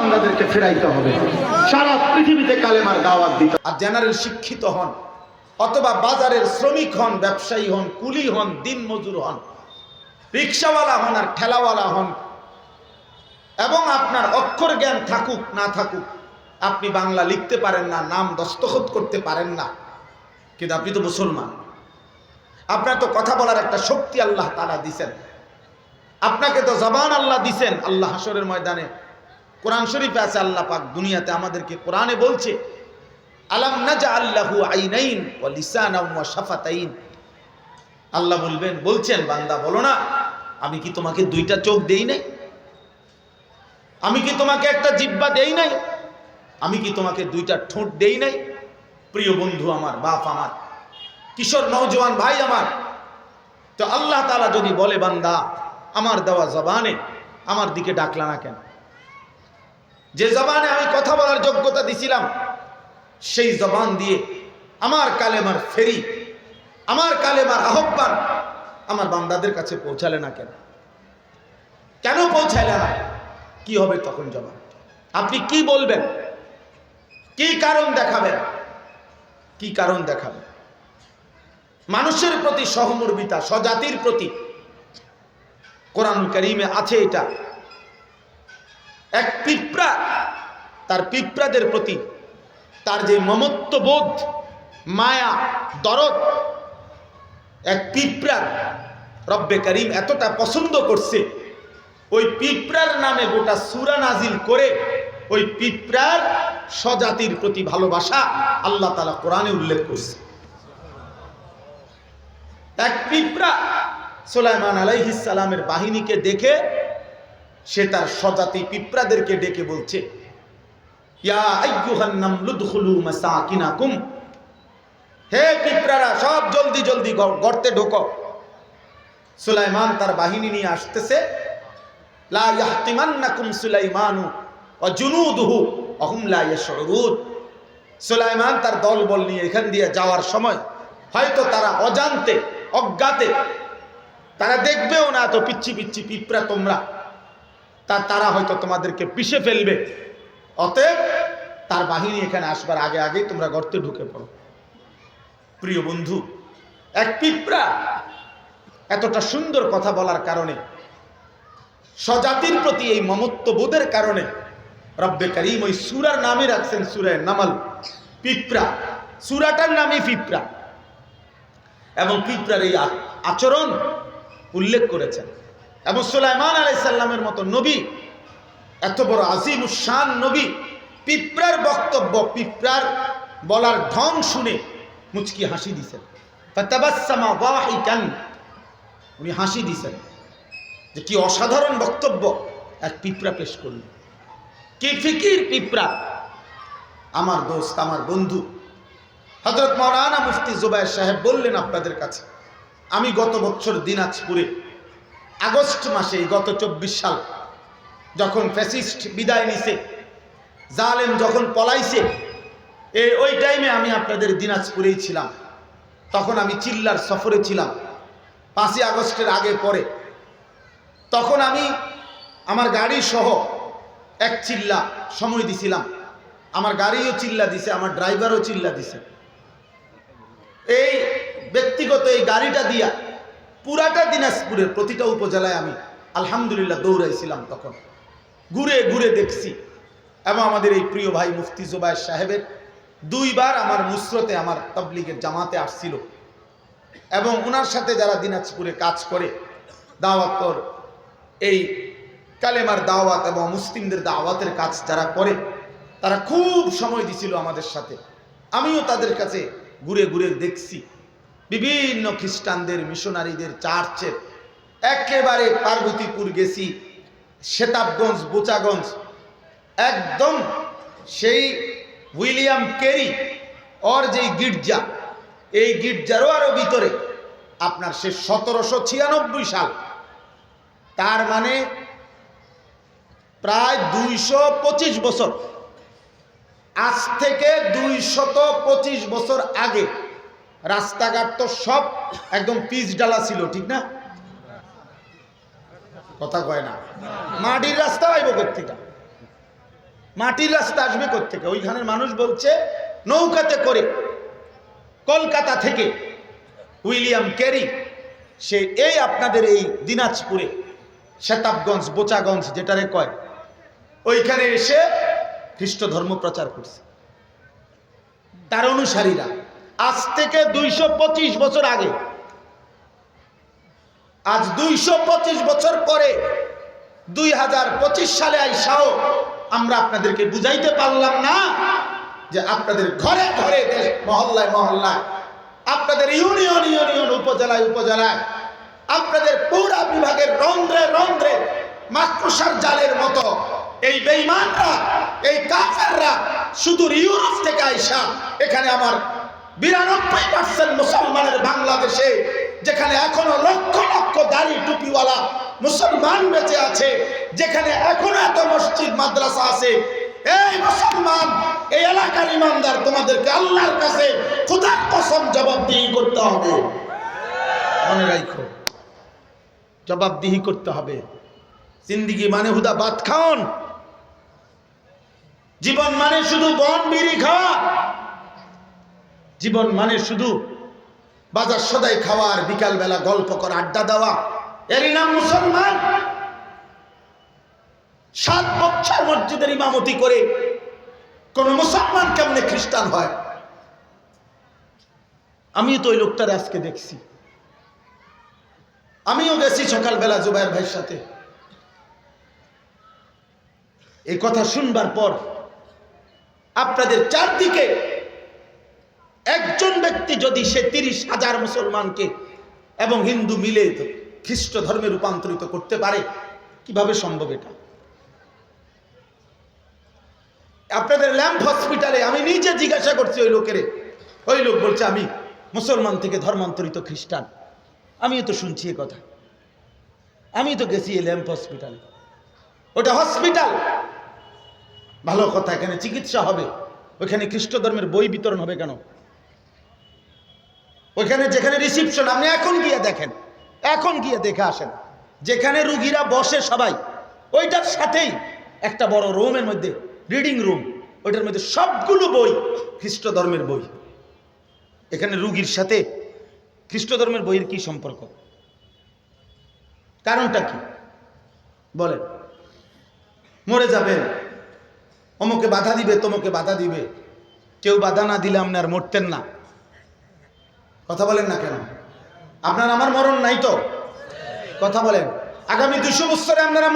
আমাদেরকে ফেরাইতে হবে। সারা পৃথিবীতে কালেমার দাওয়াত দিতে আর জেনারেল শিক্ষিত হন, অথবা বাজারের শ্রমিক হন, ব্যবসায়ী হন, কুলি হন, দিন মজুর হন, রিক্সাওয়ালা হন আর ঠেলাওয়ালা হন, এবং আপনার অক্ষর জ্ঞান থাকুক, না থাকুক, আপনি বাংলা লিখতে পারেন না, নাম দস্তখত করতে পারেন না। কিন্তু আপনি তো মুসলমান। আপনার তো কথা বলার একটা শক্তি আল্লাহ তালা দিছেন। আপনাকে তো জবান আল্লাহ দিছেন। আল্লাহ হাসরের ময়দানে। কোরআন শরীফে আছে আল্লাহ পাক দুনিয়াতে আমাদেরকে কোরআনে বলছে, আলাম নাজা আল্লাহু আইনাইন ও লিসানা আল্লাহ বলবেন, বলছেন, বান্দা, বলো না, আমি কি তোমাকে দুইটা চোখ দেই নাই? আমি কি তোমাকে একটা জিব্বা দেই নাই? আমি কি তোমাকে দুইটা ঠোঁট দেই নাই? প্রিয় বন্ধু আমার, বাপ আমার, কিশোর নওজোয়ান ভাই আমার, তো আল্লাহ তালা যদি বলে, বান্দা আমার দেওয়া জবানে আমার দিকে ডাকলা না কেন? যে জবানে আমি কথা বলার যোগ্যতা দিছিলাম, সেই জবান দিয়ে আমার কালেমার ফেরি, আমার কালেমার আহ্বান আমার বান্দাদের কাছে পৌঁছালে না কেন? কেন পৌঁছাইলে না? কি হবে তখন জবান? আপনি কি বলবেন? কি কারণ দেখাবেন? কি কারণ দেখাবেন? মানুষের প্রতি সহমর্মিতা, স্বজাতির প্রতি কোরআন করিমে আছে এটা। এক পিঁপড়া, তার পিঁপড়াদের প্রতি তার যে মমত্ববোধ, মায়া, দরদ, এক পিঁপড়ার রব্বে করিম এতটা পছন্দ করছে, ওই পিঁপড়ার নামে গোটা সুরা নাজিল করে ওই পিঁপড়ার স্বজাতির প্রতি ভালোবাসা আল্লাহ তালা কোরআনে উল্লেখ করছে। এক পিঁপড়া সোলাইমান আলাইহিসালামের বাহিনীকে দেখে সে তার স্বজাতি পিঁপড়াদেরকে ডেকে বলছে হে পিঁপড়ারা, সব জলদি জলদি গর্তে ঢোক। সুলাইমান তার বাহিনী নিয়ে আসতেছে সুলাইমান তার দলবল নিয়ে এখান দিয়ে যাওয়ার সময় হয়তো তারা অজান্তে, অজ্ঞাতে তারা দেখবেও না এত পিচ্ছি পিচ্ছি পিঁপড়া তোমরা। তা তারা হয়তো তোমাদেরকে পিষে ফেলবে। অতএব তার বাহিনী এখানে আসবার আগে আগেই তোমরা গর্তে ঢুকে পড়ো। প্রিয় বন্ধু, এক পিঁপড়া এতটা সুন্দর কথা বলার কারণে, স্বজাতির প্রতি এই মমত্ববোধের কারণে রব্বে করিম ওই সুরার নামে রাখছেন সুরায় নামাল, পিঁপড়া। সুরাটার নামে পিঁপড়া। এবং পিঁপড়ার এই আচরণ উল্লেখ করেছেন। এবং সুলাইমান আলাইসাল্লামের মতো নবী, এত বড় আজিম উসান নবী, পিঁপড়ার বক্তব্য, পিঁপড়ার বলার ঢং শুনে মুচকি হাসি দিছেন। উনি হাসি দিছেন যে কি অসাধারণ বক্তব্য এক পিঁপড়া পেশ করল। কি ফিকির পিঁপড়া। আমার দোস্ত, আমার বন্ধু হজরত মৌলানা মুফতি জুবাইর সাহেব বললেন আপনাদের কাছে আমি গত বছর দিনাজপুরে আগস্ট মাসে গত চব্বিশ সাল যখন ফ্যাসিস্ট বিদায় নিছে, জালেম যখন পলাইছে এই ওই টাইমে আমি আপনাদের দিনাজপুরেই ছিলাম। তখন আমি চিল্লার সফরে ছিলাম, পাঁচই আগস্টের আগে পরে। তখন আমি আমার গাড়ি সহ এক চিল্লা সময় দিছিলাম। আমার গাড়িও চিল্লা দিছে, আমার ড্রাইভারও চিল্লা দিছে। এই ব্যক্তিগত এই গাড়িটা দিয়া পুরাটা দিনাজপুরের প্রতিটা উপজেলায় আমি আলহামদুলিল্লাহ দৌড়াইছিলাম তখন। ঘুরে ঘুরে দেখছি। এবং আমাদের এই প্রিয় ভাই মুফতি জুবাইর সাহেবের দুইবার আমার নুসরতে, আমার তবলিগের জামাতে আসছিল। এবং ওনার সাথে যারা দিনাজপুরে কাজ করে, দাওয়াতর, এই কালেমার দাওয়াত এবং মুসলিমদের দাওয়াতের কাজ যারা করে, তারা খুব সময় দিছিল আমাদের সাথে। আমিও তাদের কাছে ঘুরে ঘুরে দেখছি। বিভিন্ন খ্রিস্টানদের মিশনারিদের চার্চের একেবারে পার্বতীপুর গেছি, সেতাবগঞ্জ, বোচাগঞ্জ। একদম সেই উইলিয়াম কেরি ওর যেই গির্জা, এই গির্জারও আরও ভিতরে, আপনার সে সতেরোশো ছিয়ানব্বই সাল। তার মানে প্রায় দুইশো পঁচিশ বছর। আজ থেকে দুইশত পঁচিশ বছর আগে রাস্তাঘাট তো সব একদম পিচ ডালা ছিল, ঠিক না? কথা কয় না। মাটির রাস্তা আইব কোথেকে মাটির রাস্তা আসবে থেকে ওইখানের মানুষ বলছে, নৌকাতে করে কলকাতা থেকে উইলিয়াম ক্যারি, সে এই আপনাদের এই দিনাজপুরে শেতাবগঞ্জ বোচাগঞ্জ যেটারে কয়, ওইখানে এসে খ্রিস্ট ধর্ম প্রচার করছে। তার অনুসারীরা আজ থেকে দুইশো পঁচিশ বছর আগে। আজ দুইশো পঁচিশ বছর পরে দুই হাজার পঁচিশ সালে আইসাও আমরা আপনাদেরকে বুঝাইতে পারলাম না যে আপনাদের ঘরে ঘরে দেশ মহল্লায় মহল্লায়, আপনাদের ইউনিয়ন ইউনিয়ন উপজেলায় উপজেলায়, আপনাদের পৌরা বিভাগের রন্ধ্রে রন্ধ্রে মাকড়সার জালের মতো এই বেইমানরা এই কাফেররা শুধু ইউরোপ থেকে আইসা এখানে আমার বিরানব্বই পার্সেন্ট মুসলমানের বাংলাদেশে, যেখানে এখনও লক্ষ লক্ষ দাড়ি টুপিওয়ালা মুসলমান বেঁচে আছে, যেখানে এখনও এত মসজিদ, মাদ্রাসা আছে। এই মুসলমান, এই এলাকার ইমানদার, তোমাদেরকে আল্লাহর কাছে খোদার কসম জবাবদিহি করতে হবে। মনে রাখো জবাবদিহি করতে হবে। জিন্দিগি মানে হুদা বাদ খাওন। জীবন মানে শুধু বন, বিড়ি খাওয়া। জীবন মানে শুধু বাজার সদাই খাওয়া আর বিকালবেলা গল্প করা, আড্ডা দেওয়া। এরই নাম মুসলমান। সাত বছর মসজিদের ইমামতি করে কোন মুসলমান কেমনে খ্রিস্টান হয়? আমিও তো ওই লোকটার আজকে দেখছি। আমিও গেছি সকালবেলা জুবাইর ভাইয়ের সাথে। এই কথা শুনবার পর আপনাদের চারদিকে একজন ব্যক্তি যদি সে তিরিশ হাজার মুসলমানকে এবং হিন্দু মিলে খ্রিস্ট ধর্মে রূপান্তরিত করতে পারে, কীভাবে সম্ভব এটা? আপনাদের ল্যাম্প হসপিটালে আমি নিজে জিজ্ঞাসা করছি ওই লোকের। ওই লোক বলছে, আমি মুসলমান থেকে ধর্মান্তরিত খ্রিস্টান। আমিও তো শুনছি এ কথা। আমি তো গেছি এই ল্যাম্প হসপিটালে। ওটা হসপিটাল। ভালো কথা, এখানে চিকিৎসা হবে। ওখানে খ্রিস্ট ধর্মের বই বিতরণ হবে কেন? ওইখানে যেখানে রিসিপশন আপনি এখন গিয়ে দেখেন, এখন গিয়ে দেখে আসেন, যেখানে রুগীরা বসে সবাই, ওইটার সাথেই একটা বড় রুমের মধ্যে রিডিং রুম ওইটার মধ্যে সবগুলো বই, খ্রিস্ট ধর্মের বই। এখানে রুগীর সাথে খ্রিস্ট ধর্মের বইয়ের কি সম্পর্ক? কারণটা কি? বলেন। মরে যাবেন অমুকে বাধা দিবে, তোমাকে বাধা দিবে। কেউ বাধা না দিলে আপনি আর মরতেন না। কথা বলেন না কেন? আপনার আমার মরণ নাই তো? কথা বলেন। আগামী দুশো বছরে আপনারা